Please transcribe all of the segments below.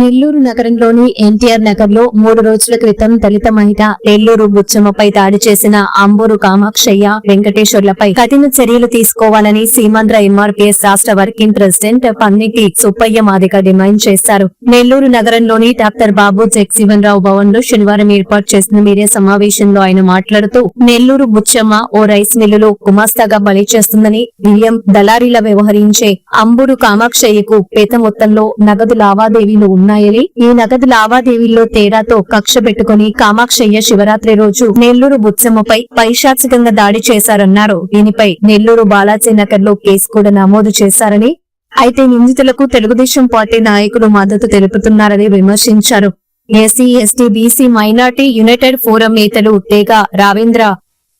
నెల్లూరు నగరంలోని ఎన్టీఆర్ నగర్లో మూడు రోజుల క్రితం దళిత మహిళ నెల్లూరు బుచ్చమ్మపై దాడి చేసిన అంబూరు కామాక్షయ్య వెంకటేశ్వర్లపై కఠిన చర్యలు తీసుకోవాలని సీమాంధ్ర ఎంఆర్పీఎస్ రాష్ట్ర working president Panniti Subbaiah Madiga demand చేశారు. నెల్లూరు నగరంలోని డాక్టర్ బాబు జగజీవన్ రావు భవన్లో శనివారం ఏర్పాటు చేసిన మీడియా సమావేశంలో ఆయన మాట్లాడుతూ నెల్లూరు బుచ్చమ్మ ఓ రైస్ మిల్లులో గుమాస్తాగా బలి చేస్తుందని బియ్యం దళారీల వ్యవహరించే అంబూరు కామాక్షయ్యకు పేత మొత్తంలో నగదు లావాదేవీలు ఉన్నాయని ఈ నగదు లావాదేవీల్లో తేడాతో కక్ష పెట్టుకుని కామాక్షయ్య శివరాత్రి రోజు నెల్లూరు బుత్సమ్మపై పైశాచికంగా దాడి చేశారన్నారు. దీనిపై నెల్లూరు బాలాజీ నగర్లో కేసు కూడా నమోదు చేశారని అయితే నిందితులకు తెలుగుదేశం పార్టీ నాయకులు మద్దతు తెలుపుతున్నారని విమర్శించారు. SC ST BC minority united forum నేతలు తేగ రావేంద్ర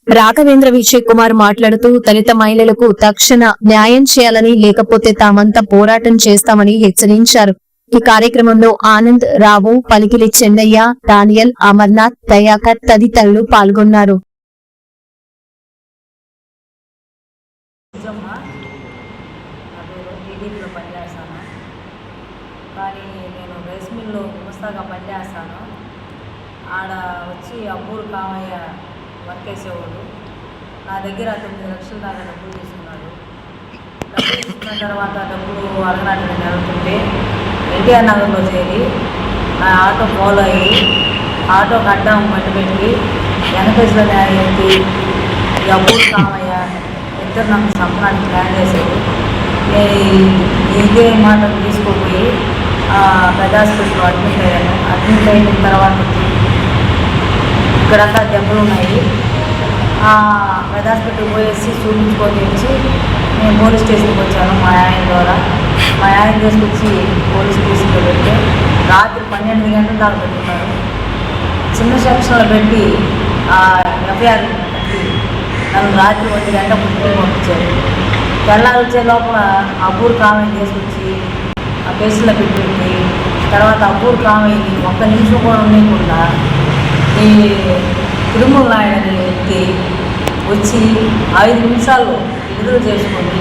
రాఘవేంద్ర విజయ్ కుమార్ మాట్లాడుతూ దళిత మహిళలకు తక్షణ న్యాయం చేయాలని లేకపోతే తామంతా పోరాటం చేస్తామని హెచ్చరించారు. ఈ కార్యక్రమంలో ఆనంద్ రావు పలికిలి చెన్నయ్య డానియల్ అమర్నాథ్ దయాకర్ తదితరులు పాల్గొన్నారు. కానీ నేను రైస్ మిల్లో గుమస్తాగా పనిచేస్తాను. ఆడ వచ్చి అబ్బూరు కామయ్య వర్క్ వేసేవాడు నా దగ్గర తొమ్మిది లక్షల దాకా డబ్బులు తీసుకున్నాడు. డబ్బులు తీసుకున్న తర్వాత డబ్బులు అడగడానికి జరుగుతుంటే ఎన్టీఆర్ నగర్లో చేరి ఆ ఆటో ఫాలో అయ్యి ఆటో అడ్డం బండి పెట్టి వెనకేసులో ఎత్తి ఈ అబ్బూరు కామయ్య ఇద్దరు నన్ను సంపడానికి ప్లాన్ చేశారు. నేను ఇదే మాట తీసుకుపోయి పెద్ద హాస్పిటల్లో అడ్మిట్ అయ్యాను. అడ్మిట్ అయిన తర్వాత వచ్చి ఇక్కడంతా దెబ్బలు ఉన్నాయి. ఆ, పెద్ద హాస్పిటల్కి పోయేసి చూపించుకొని వచ్చి నేను పోలీస్ స్టేషన్కి వచ్చాను మా ఆయన ద్వారా. మా ఆయన తీసుకొచ్చి పోలీస్ స్టేషన్లో పెడితే రాత్రి పన్నెండు గంటల దాకా పెట్టుకున్నారు. చిన్న సెక్షన్లో పెట్టి ఎఫ్ఐఆర్ పెట్టి నన్ను రాత్రి ఒంటి గంట ముందుకు పంపించారు. తెల్లారి వచ్చే లోపల అబ్బూరు కామెంట్ తీసుకొచ్చి ఆ కేసులో పెట్టి తర్వాత అబ్బూరు కామెంట్ ఒక్క నిమిషం కూడా ఉండకుండా ఈ తిరుమల నాయుడు అనే వ్యక్తి వచ్చి ఐదు నిమిషాలు విడుదల చేసుకొని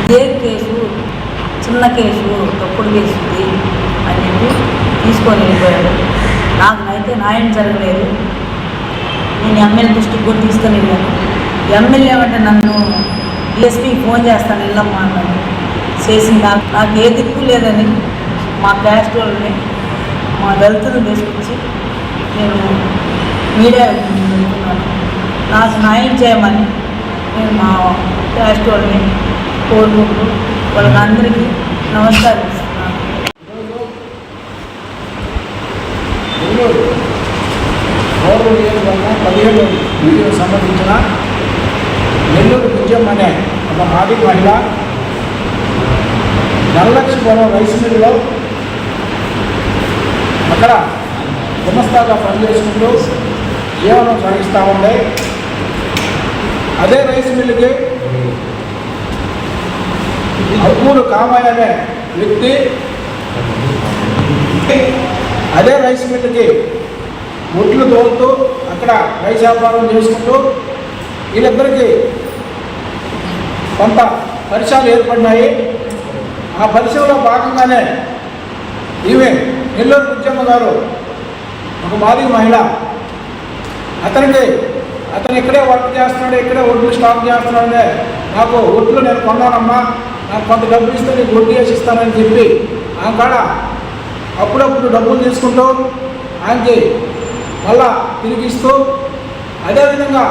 ఇదే కేసు చిన్న కేసు తప్పుడు కేసుంది అని చెప్పి తీసుకొని వెళ్ళిపోయాడు. నాకు అయితే న్యాయం జరగలేదు. నేను ఎమ్మెల్యే దృష్టికి కూడా తీసుకొని వెళ్ళాను ఎమ్మెల్యే అంటే నన్ను డిఎస్పీకి ఫోన్ చేస్తాను వెళ్ళమ్మా అన్నాడు. చేసిన నాకు నాకు ఏ దిక్కు లేదని మా క్యాస్ట్ వాళ్ళని మా దళితులను తీసుకొచ్చి నేను మీడియా నాకు న్యాయం చేయమని నేను మా క్యాస్ట్ వాళ్ళని కోరుకుంటూ వాళ్ళకందరికీ నమస్కారం. గౌరవ నియోజకవర్గం పదిహేడు వీడియోకి సంబంధించిన నెల్లూరు విజయం అనే ఒక మాది మహిళ నల్లక్షపురం రైస్ మిల్లులో అక్కడ గుమస్తాగా పనిచేసుకుంటూ జీవనం సాగిస్తూ ఉండే. అదే రైస్ మిల్లుకి అబ్బూరు కామయ్య అనే వ్యక్తి అదే రైస్ మిల్లుకి ఒడ్లు తోలుతూ అక్కడ రైస్ వ్యాపారం చేసుకుంటూ వీళ్ళిద్దరికి కొంత పరిచయాలు ఏర్పడినాయి. ఆ పరిచయంలో భాగంగానే ఈమె నెల్లూరు బుజ్జమ్మ గారు ఒక మాది మహిళ. అతనికి అతను ఇక్కడే వర్క్ చేస్తున్నాడు ఇక్కడే ఒడ్లు స్టాక్ చేస్తున్నాడే నాకు ఒడ్లు నేను కొన్నానమ్మా నాకు కొంత డబ్బులు ఇస్తే నీకు వడ్డీ వేసి ఇస్తానని చెప్పి ఆ కాడ అప్పుడప్పుడు డబ్బులు తీసుకుంటూ ఆయనకి మళ్ళా తిరిగిస్తూ అదేవిధంగా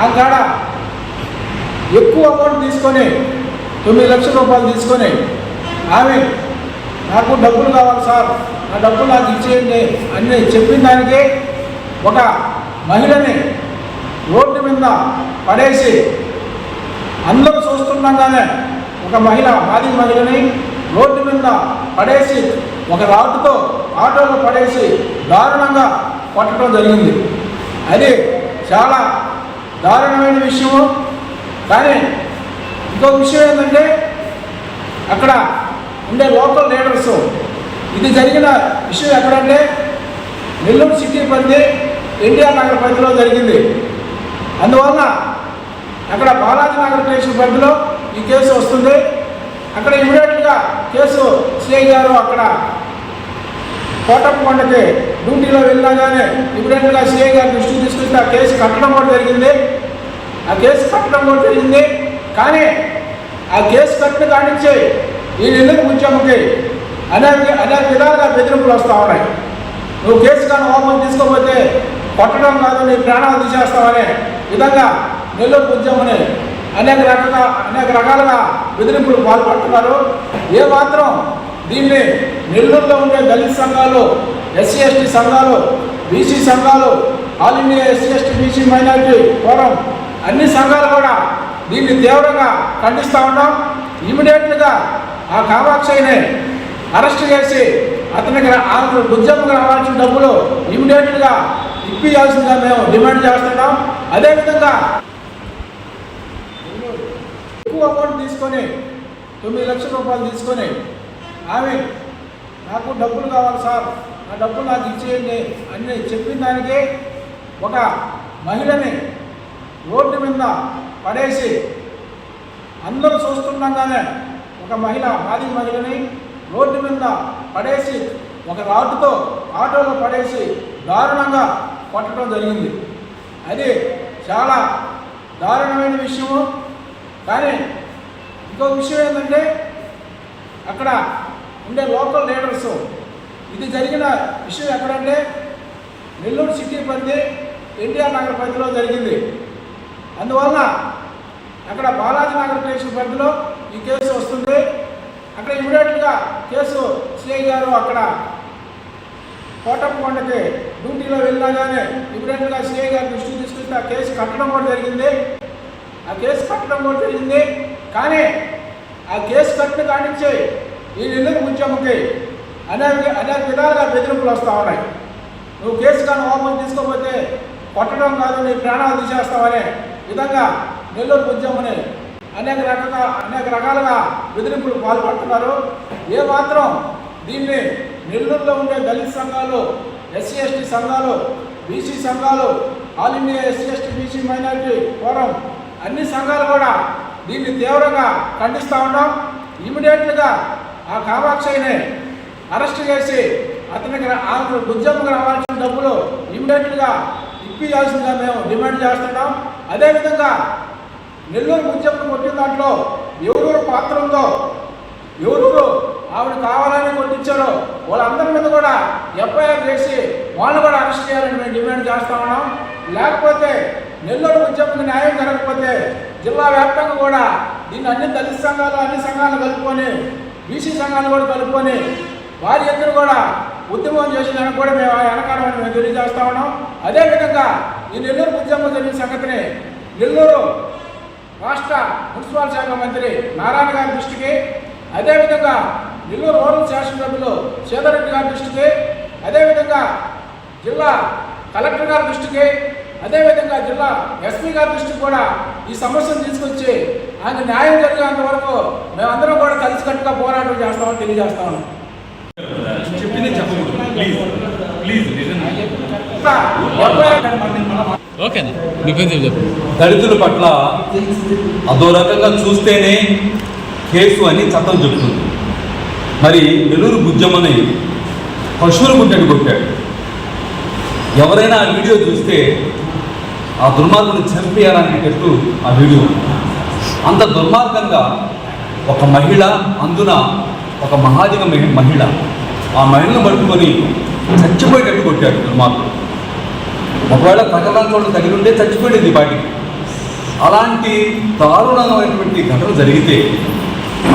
ఆ కాడ ఎక్కువ అమౌంట్ తీసుకొని తొమ్మిది లక్షల రూపాయలు తీసుకొని ఆమె నాకు డబ్బులు కావాలి సార్ నా డబ్బులు నాకు ఇచ్చేయండి. అని చెప్పిన దానికి ఒక మహిళని రోడ్డు మీద పడేసి అందరూ చూస్తుండగానే ఒక మహిళ మాది మహిళని రోడ్డు మీద పడేసి ఒక రాడ్డుతో ఆటోలో పడేసి దారుణంగా కొట్టడం జరిగింది. అది చాలా దారుణమైన విషయము. కానీ ఇంకో విషయం ఏంటంటే అక్కడ ఉండే లోకల్ లీడర్స్ ఇది జరిగిన విషయం ఎక్కడంటే నెల్లూరు సిటీ పరిధి ఎన్టీఆర్ నగర్ పరిధిలో జరిగింది. అందువల్ల అక్కడ బాలాజీ నగర్ స్టేషన్ పరిధిలో ఈ కేసు వస్తుంది. అక్కడ ఇమీడియట్గా కేసు సిఐ గారు అక్కడ కోటప్పకొండకి డ్యూటీలో వెళ్ళగానే ఇమీడియట్గా సిఐ గారి దృష్టికి తీసుకుంటే ఆ కేసు కట్టడం కూడా జరిగింది. ఆ కేసు కట్టడం కూడా జరిగింది. కానీ ఆ కేసు కట్టిన కానించి ఈ నెల్లుకు ముత్యమ్మకి అనేక అనేక విధాలుగా బెదిరింపులు వస్తూ ఉన్నాయి. నువ్వు కేసు కానీ ఓపెన్ తీసుకోకపోతే కొట్టడం కాదు నీ ప్రాణాలు తీసేస్తావనే విధంగా నెల్లూరు ఉద్యమని అనేక రకాల అనేక రకాలుగా బెదిరింపులు పాల్పడుతున్నారు. ఏ మాత్రం దీన్ని నెల్లూరులో ఉండే దళిత సంఘాలు ఎస్సీ ఎస్టీ సంఘాలు బీసీ సంఘాలు all India SC ST BC minority forum అన్ని సంఘాలు కూడా దీన్ని తీవ్రంగా ఖండిస్తూ ఉన్నాం. ఇమీడియట్గా ఆ కామాక్షిని అరెస్ట్ చేసి అతనికి రా- ఆ రావాల్సిన డబ్బులు ఇమీడియట్గా ఇప్పియాల్సిందిగా మేము డిమాండ్ చేస్తున్నాం. అదేవిధంగా ఎక్కువ అమౌంట్ తీసుకొని తొమ్మిది లక్షల రూపాయలు తీసుకొని ఆమె నాకు డబ్బులు కావాలి సార్. నా డబ్బులు నాకు ఇచ్చేయండి. అని చెప్పిన దానికి ఒక మహిళని రోడ్డు మీద పడేసి అందరూ చూస్తుండగానే ఒక మహిళ మాది మహిళని రోడ్డు మీద పడేసి ఒక రాడ్డుతో ఆటోలో పడేసి దారుణంగా కొట్టడం జరిగింది. అది చాలా దారుణమైన విషయము. కానీ ఇంకో విషయం ఏంటంటే అక్కడ ఉండే లోకల్ లీడర్స్ ఇది జరిగిన విషయం ఎక్కడంటే నెల్లూరు సిటీ పరిధి ఎన్టీఆర్ నగర్ పరిధిలో జరిగింది. అందువలన అక్కడ బాలాజీ నగర్ స్టేషన్ పరిధిలో ఈ కేసు వస్తుంది. అక్కడ ఇమీడియట్గా కేసు సిఐ గారు అక్కడ కోటప్పకొండకి డ్యూటీలో వెళ్ళినా కానీ ఇమీడియట్గా సిఐ గారి దృష్టికి తీసుకొస్తే ఆ కేసు కట్టడం కూడా జరిగింది. ఆ కేసు కట్టడం కూడా జరిగింది కానీ ఆ కేసు కట్టిన కానించి ఈ నెల్లూరు ముత్యమ్మకి అనేక అనేక విధాలుగా బెదిరింపులు వస్తూ ఉన్నాయి. నువ్వు కేసు కానీ ఓపెన్ తీసుకోకపోతే కొట్టడం కాదు నీ ప్రాణాలు తీసేస్తావనే విధంగా నెల్లూరు ఉద్యమని అనేక రకాల అనేక రకాలుగా బెదిరింపులు పాల్పడుతున్నారు. ఏ మాత్రం దీన్ని నెల్లూరులో ఉండే దళిత సంఘాలు ఎస్సీ ఎస్టీ సంఘాలు బీసీ సంఘాలు all India SC ST BC minority forum అన్ని సంఘాలు కూడా దీన్ని తీవ్రంగా ఖండిస్తూ ఉన్నాం. ఇమీడియట్గా ఆ కామాక్షయ్యని అరెస్ట్ చేసి అతనికి రా- ఆ రావాల్సిన డబ్బులు ఇమీడియట్గా ఇప్పించాల్సిందిగా మేము డిమాండ్ చేస్తున్నాం. అదేవిధంగా నెల్లూరు ఉద్యమం కొట్టిన దాంట్లో ఎవరూరు పాత్ర ఉందో ఎవరూరు ఆవిడ కావాలని కొట్టించారో వాళ్ళందరి మీద కూడా ఎఫ్ఐఆర్ చేసి వాళ్ళు కూడా అరెస్ట్ చేయాలని మేము డిమాండ్ చేస్తా ఉన్నాం. లేకపోతే నెల్లూరు ఉద్యమం న్యాయం జరగకపోతే జిల్లా వ్యాప్తంగా కూడా దీన్ని అన్ని దళిత సంఘాలు అన్ని సంఘాలు కలుపుకొని బీసీ సంఘాలు కూడా కలుపుకొని వారి ఇద్దరు కూడా ఉద్యమం చేసిన కూడా మేము వెనకాడమని మేము తెలియజేస్తా ఉన్నాం. అదేవిధంగా ఈ నెల్లూరు ఉద్యమం జరిగిన సంగతిని నెల్లూరు రాష్ట్ర మున్సిపల్ శాఖ మంత్రి నారాయణ గారి దృష్టికి అదేవిధంగా నెల్లూరు రూరల్ శాసనసభ్యులు సీతారెడ్డి గారి దృష్టికి అదేవిధంగా జిల్లా కలెక్టర్ గారి దృష్టికి అదేవిధంగా జిల్లా ఎస్పీ గారి దృష్టికి కూడా ఈ సమస్యను తీసుకొచ్చి ఆయన న్యాయం జరిగేంత వరకు మేమందరం కూడా కలిసికట్టుగా పోరాటం చేస్తామని తెలియజేస్తాము దళితుల పట్ల అదో రకంగా చూస్తేనే కేసు అని చట్టం చెప్తుంది. మరి నెల్లూరు బుజ్జమ్మని పశువుల గుడ్డని కొట్టాడు. ఎవరైనా ఆ వీడియో చూస్తే ఆ దుర్మార్గుని చంపేయాలనేటట్టు ఆ వీడియో. అంత దుర్మార్గంగా ఒక మహిళ అందున ఒక మహాదిగ మహి- మహిళ. ఆ మహిళను పట్టుకొని చచ్చిపోయేటట్టు కొట్టాడు దుర్మార్గుడు. ఒకవేళ ప్రకటన చోట తగిలి ఉంటే చచ్చిపోయింది అలాంటి దారుణమైనటువంటి ఘటన జరిగితే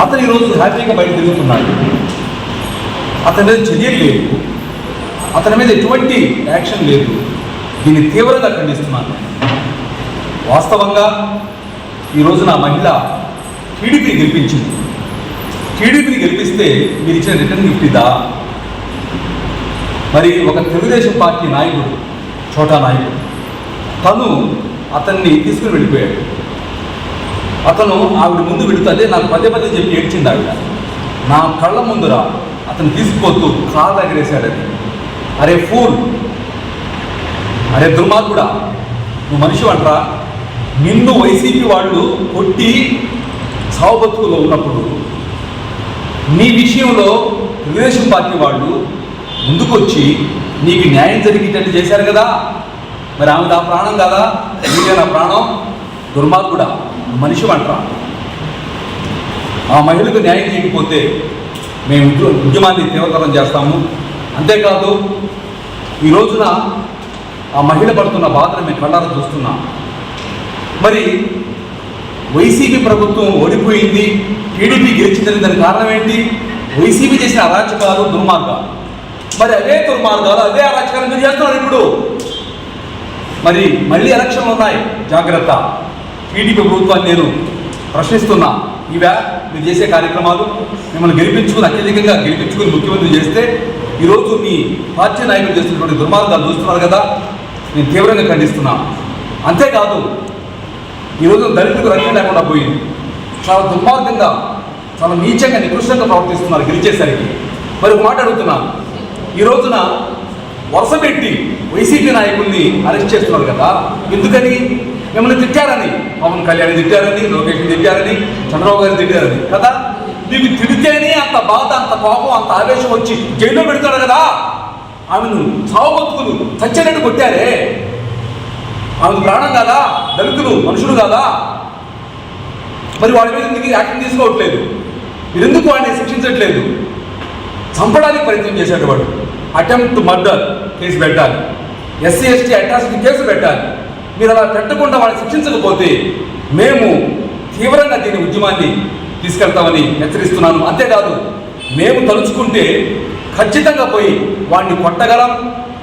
అతను ఈరోజు హ్యాపీగా బయట తిరుగుతున్నాడు. అతని చర్యలు లేవు. అతని మీద ఎటువంటి యాక్షన్ లేదు. దీన్ని తీవ్రంగా ఖండిస్తున్నాను. వాస్తవంగా ఈరోజు నా మహిళ టీడీపీని గెలిపించింది. టీడీపీని గెలిపిస్తే మీరు ఇచ్చిన రిటర్న్ గిఫ్ట్ ఇదా? మరి ఒక తెలుగుదేశం పార్టీ నాయకుడు చోటా నాయకుడు తను అతన్ని తీసుకుని వెళ్ళిపోయాడు. అతను ఆవిడ ముందు వెళుతుంది నాకు పదే పదే చెప్పి ఏడ్చింది ఆవిడ. నా కళ్ళ ముందురా అతను తీసుకుపోతూ కారు దగ్గరేసాడని అరే ఫూల్. అరే దుర్మార్గుడా నువ్వు మనిషి అంటరా నిన్ను వైసీపీ వాళ్ళు కొట్టి సావబతుకులో ఉన్నప్పుడు నీ విషయంలో తెలుగుదేశం పార్టీ వాళ్ళు ముందుకొచ్చి నీకు న్యాయం జరిగేటట్టు చేశారు కదా? మరి ఆమె నా ప్రాణం కదా? నీకే నా ప్రాణం? దుర్మార్గుడా మనిషి అంటరా ఆ మహిళకు న్యాయం చేయకపోతే మేము ఉద్యమాన్ని తీవ్రతరం చేస్తాము. అంతేకాదు ఈ రోజున ఆ మహిళ పడుతున్న బాధను మేము కళ్ళారా చూస్తున్నాం. మరి వైసీపీ ప్రభుత్వం ఓడిపోయింది టీడీపీ గెలిచిందని దానికి కారణం ఏంటి? వైసీపీ చేసిన అరాచకాలు దుర్మార్గాలు. మరి అదే దుర్మార్గాలు అదే అరాచకాలు మీరు చేస్తున్నారు ఇప్పుడు. మరి మళ్ళీ ఎలక్షన్లు ఉన్నాయి జాగ్రత్త. టీడీపీ ప్రభుత్వాన్ని నేను ప్రశ్నిస్తున్నా. ఇవే మీరు చేసే కార్యక్రమాలు మిమ్మల్ని గెలిపించుకుని అత్యధికంగా గెలిపించుకుని ముఖ్యమంత్రి చేస్తే ఈరోజు మీ పార్టీ నాయకులు చేస్తున్నటువంటి దుర్మార్గాలు చూస్తున్నారు కదా నేను తీవ్రంగా ఖండిస్తున్నాను అంతేకాదు ఈరోజు దళితులకు రక్షణ లేకుండా పోయింది. చాలా దుర్మార్గంగా చాలా నీచంగా నికృష్టంగా ప్రవర్తిస్తున్నారు గెలిచేసరికి. మరి ఒక మాట అడుగుతున్నాను ఈ రోజున వరుస పెట్టి వైసీపీ నాయకుల్ని అరెస్ట్ చేస్తున్నారు కదా ఎందుకని? మిమ్మల్ని తిట్టారని. పవన్ కళ్యాణ్ తిట్టారని లోకేష్ తిట్టారని చంద్రబాబు గారిని తిట్టారని. కదా? నీకు తిడితేనే అంత బాధ అంత కోపం అంత ఆవేశం వచ్చి జైల్లో పెడతాడు కదా? ఆమెను సావబతుకులు చచ్చినట్టు కొట్టారే. ఆమెకు ప్రాణం కాదా? దళితులు మనుషులు కాదా? మరి వాడి మీద ఎందుకు యాక్షన్ తీసుకోవట్లేదు? ఎందుకు వాడిని శిక్షించట్లేదు? చంపడానికి ప్రయత్నం చేశాడు వాడు. అటెంప్ట్ మర్డర్ కేసు పెట్టాలి. ఎస్సీ ఎస్టీ అట్రాసిటీ కేసు పెట్టాలి. మీరు అలా పెట్టకుండా వాళ్ళని శిక్షించకపోతే మేము తీవ్రంగా దీని ఉద్యమాన్ని తీసుకెళ్తామని హెచ్చరిస్తున్నాను. అంతేకాదు మేము తలుచుకుంటే ఖచ్చితంగా పోయి వాడిని కొట్టగలం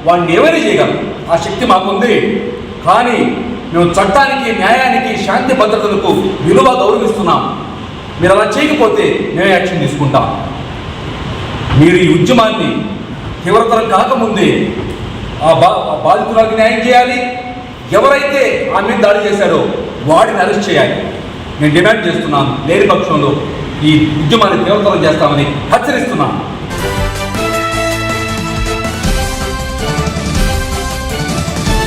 వాడిని ఏమైనా చేయగలం. ఆ శక్తి మాకుంది. కానీ మేము చట్టానికి న్యాయానికి శాంతి భద్రతలకు విలువ గౌరవిస్తున్నాం. మీరు అలా చేయకపోతే మేము యాక్షన్ తీసుకుంటాం. మీరు ఈ ఉద్యమాన్ని తీవ్రతరం కాకముందే ఆ బా ఆ బాధితులకు న్యాయం చేయాలి. ఎవరైతే ఆమె దాడి చేశారో వాడిని అరెస్ట్ చేయాలి. నేను డిమాండ్ చేస్తున్నాను లేని పక్షంలో ఈ ఉద్యమాన్ని తీవ్రతరం చేస్తామని హెచ్చరిస్తున్నాను.